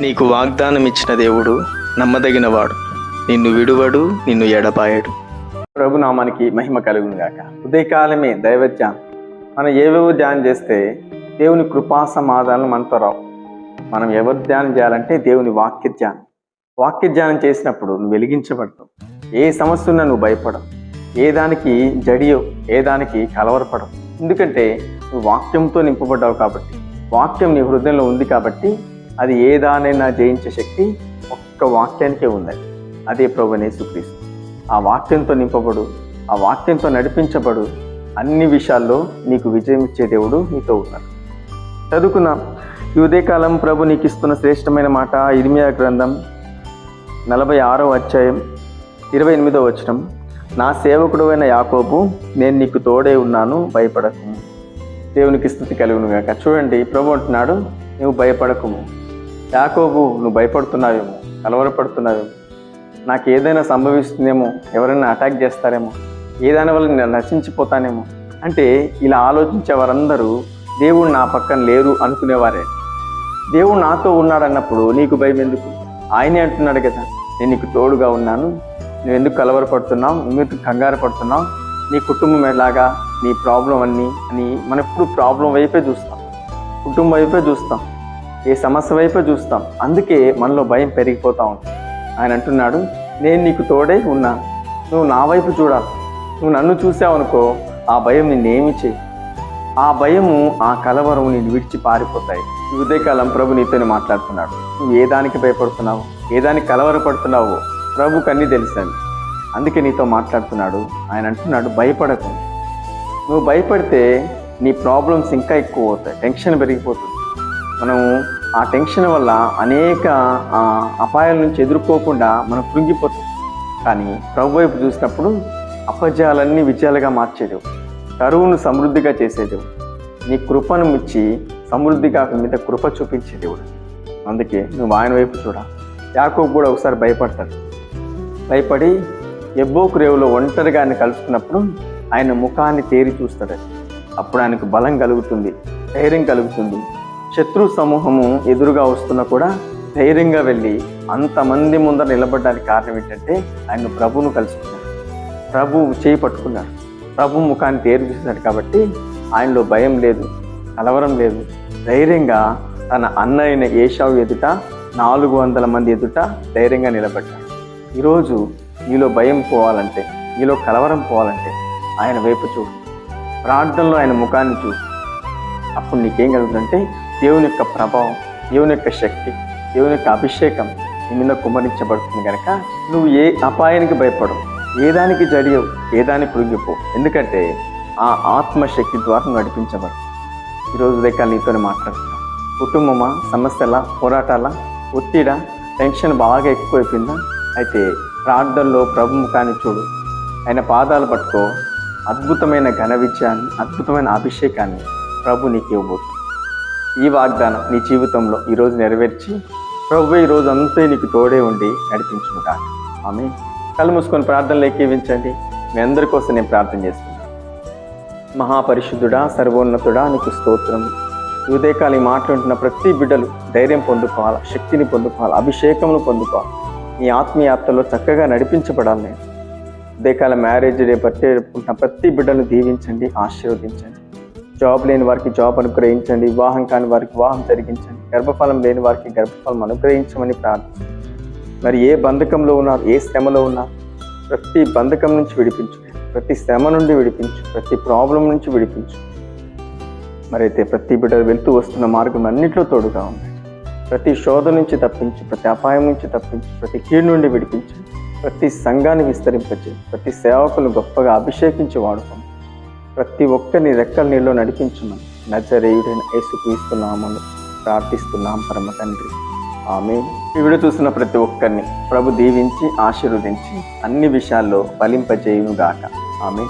నీకు వాగ్దానం ఇచ్చిన దేవుడు నమ్మదగినవాడు. నిన్ను విడువడు నిన్ను ఎడపాయడు ప్రభు నామానికి మహిమ కలుగును గాక. ఉదయకాలమే దైవ ధ్యానం మనం ఏవేవో ధ్యానం చేస్తే దేవుని కృపా సమాధానం మనతో రావు. మనం ఎవరు ధ్యానం చేయాలంటే దేవుని వాక్య ధ్యానం. వాక్య ధ్యానం చేసినప్పుడు నువ్వు వెలిగించబడతావు. ఏ సమస్య ఉన్నా నువ్వు భయపడవు. ఏ దానికి జడియో ఏ దానికి కలవరపడవు. ఎందుకంటే నువ్వు వాక్యంతో నింపబడ్డావు కాబట్టి వాక్యం నీ హృదయంలో ఉంది కాబట్టి అది ఏ దానైనా జయించే శక్తి ఒక్క వాక్యానికే ఉంది. అదే ప్రభునే సుక్రీస్తు ఆ వాక్యంతో నింపబడు ఆ వాక్యంతో నడిపించబడు అన్ని విషయాల్లో నీకు విజయం ఇచ్చే దేవుడు నీతో ఉన్నాడు. చదువుకుందాం. ఈ ఉదయకాలం ప్రభు నీకు ఇస్తున్న శ్రేష్టమైన మాట ఇర్మియా గ్రంథం నలభై ఆరో అధ్యాయం ఇరవై ఎనిమిదో వచనం. నా సేవకుడైన యాకోబు నేను నీకు తోడే ఉన్నాను భయపడకు. దేవునికి స్థుతి కలుగును కాక చూడండి ప్రభు అంటున్నాడు నువ్వు భయపడకుము. యాకోబు నువ్వు భయపడుతున్నావేమో కలవరపడుతున్నావేమో నాకు ఏదైనా సంభవిస్తుందేమో ఎవరైనా అటాక్ చేస్తారేమో ఏదైనా వల్ల నేను నశించిపోతానేమో అంటే ఇలా ఆలోచించే వారందరూ దేవుడు నా పక్కన లేరు అనుకునేవారే. దేవుడు నాతో ఉన్నాడన్నప్పుడు నీకు భయం ఎందుకు? ఆయనే అంటున్నాడు కదా నేను నీకు తోడుగా ఉన్నాను నువ్వు ఎందుకు కలవరపడుతున్నావు నువ్వు ఎందుకు కంగారు పడుతున్నావు నీ కుటుంబం ఎలాగా నీ ప్రాబ్లం అన్నీ అని మనం ఎప్పుడు ప్రాబ్లం వైపే చూస్తాం. కుటుంబం వైపే చూస్తాం. ఏ సమస్య వైపే చూస్తాం. అందుకే మనలో భయం పెరిగిపోతూ ఉంటుంది ఆయన అంటున్నాడు నేను నీకు తోడై ఉన్నా. నువ్వు నా వైపు చూడాలి. నువ్వు నన్ను చూసావనుకో ఆ భయం నిన్నేమి చేయి ఆ భయము ఆ కలవరం నిన్ను విడిచి పారిపోతాయి. ఉదయకాలం ప్రభు నీతోని మాట్లాడుతున్నాడు. నువ్వు ఏ దానికి భయపడుతున్నావు? ఏ దానికి కలవరపడుతున్నావు ప్రభుకు అన్నీ తెలిసాను అందుకే నీతో మాట్లాడుతున్నాడు. ఆయన అంటున్నాడు భయపడకు. నువ్వు భయపడితే నీ ప్రాబ్లమ్స్ ఇంకా ఎక్కువ అవుతాయి. టెన్షన్ పెరిగిపోతుంది. మనము ఆ టెన్షన్ వల్ల అనేక ఆ, అపాయాల నుంచి ఎదుర్కోకుండా మనం కృంగిపోతాం. కానీ ప్రభు వైపు చూసినప్పుడు అపజయాలన్నీ విజయాలుగా మార్చేడు కరువును సమృద్ధిగా చేసేదేవు నీ కృపను ఇచ్చి సమృద్ధిగా మీద కృప చూపించే దేవుడు. అందుకే నువ్వు ఆయన వైపు చూడ. యాకోబు కూడా ఒకసారి భయపడతాడు. భయపడి ఎబ్బో క్రేవులో ఒంటరిగా ఆయన కలుసుకున్నప్పుడు ఆయన ముఖాన్ని తేరి చూస్తాడు. అప్పుడు ఆయనకు బలం కలుగుతుంది ధైర్యం కలుగుతుంది. శత్రు సమూహము ఎదురుగా వస్తున్నా కూడా ధైర్యంగా వెళ్ళి అంతమంది ముందర నిలబడడానికి కారణం ఏంటంటే ఆయన ప్రభువును కలుసుకున్నాడు ప్రభు చేయి పట్టుకున్నాడు ప్రభు ముఖాన్ని తేరు చూశాడు కాబట్టి ఆయనలో భయం లేదు కలవరం లేదు. ధైర్యంగా తన అన్న అయిన ఏషావు ఎదుట నాలుగు వందల మంది ఎదుట ధైర్యంగా నిలబడ్డాడు. ఈరోజు నీలో భయం పోవాలంటే నీలో కలవరం పోవాలంటే ఆయన వైపు చూడు. ప్రార్థనలో ఆయన ముఖాన్ని చూడు. అప్పుడు నీకేం కలుగుతుందంటే దేవుని యొక్క ప్రభావం దేవుని యొక్క శక్తి దేవుని యొక్క అభిషేకం నీ మీద కుమరించబడుతుంది కనుక నువ్వు ఏ అపాయానికి భయపడవు ఏ దానికి జడియవు ఏ దానికి కృంగిపో ఎందుకంటే ఆ ఆత్మశక్తి ద్వారా నడిపించబడు ఈరోజు దగ్గర నీతోనే మాట్లాడుతున్నా. కుటుంబమా సమస్యల పోరాటాల ఒత్తిడా టెన్షన్ బాగా ఎక్కువైపోయిందా? అయితే ప్రార్థనలో ప్రభు ముఖాన్ని చూడు. ఆయన పాదాలు పట్టుకో. అద్భుతమైన ఘన విజయాన్ని అద్భుతమైన అభిషేకాన్ని ప్రభు నీకు ఇవ్వబోతుంది ఈ వాగ్దానం నీ జీవితంలో ఈరోజు నెరవేర్చి ప్రభు ఈ రోజు నీకు తోడే ఉండి నడిపించుకుంటా ఆమె కళ్ళు మూసుకొని ప్రార్థనలు ఎక్కివించండి మీ అందరి కోసం నేను ప్రార్థన చేస్తున్నాను. మహాపరిశుద్ధుడా సర్వోన్నతుడా నీకు స్తోత్రం. ఉదయకాలి మాట్లాడుతున్న ప్రతి బిడ్డలు ధైర్యం పొందుకోవాలి శక్తిని పొందుకోవాలి అభిషేకమును పొందుకోవాలి. నీ ఆత్మీయాత్రలో చక్కగా నడిపించబడాలి నేను ఉదయకాల మ్యారేజ్ డే బర్త్డే జరుపుకుంటున్న ప్రతి బిడ్డను దీవించండి ఆశీర్వదించండి. జాబ్ లేని వారికి జాబ్ అనుగ్రహించండి. వివాహం కాని వారికి వివాహం జరిగించండి. గర్భఫలం లేని వారికి గర్భఫలం అనుగ్రహించమని ప్రార్థించండి మరి ఏ బంధకంలో ఉన్నారు ఏ శ్రమలో ఉన్నారు ప్రతి బంధకం నుంచి విడిపించు. ప్రతి శ్రమ నుండి విడిపించు. ప్రతి ప్రాబ్లం నుంచి విడిపించు. మరైతే ప్రతి బిడ్డ వెళ్తూ వస్తున్న మార్గం అన్నింటిలో తోడుగా ఉంది ప్రతి శోధ నుంచి తప్పించు ప్రతి అపాయం నుంచి తప్పించు ప్రతి కీడు నుండి విడిపించు. ప్రతి సంఘాన్ని విస్తరింపచేయి. ప్రతి సేవకులు గొప్పగా అభిషేకించి వాడుకో ప్రతి ఒక్కరిని రెక్కల నీళ్ళు నడిపించమని. నజరేయుడైన యేసుక్రీస్తున్నామని ప్రార్థిస్తున్నాం పరమ తండ్రి. ఆమె ఈ వీడియో చూసిన ప్రతి ఒక్కరిని ప్రభు దీవించి ఆశీర్వదించి అన్ని విషయాల్లో ఫలింపజేయునుగాక. ఆమె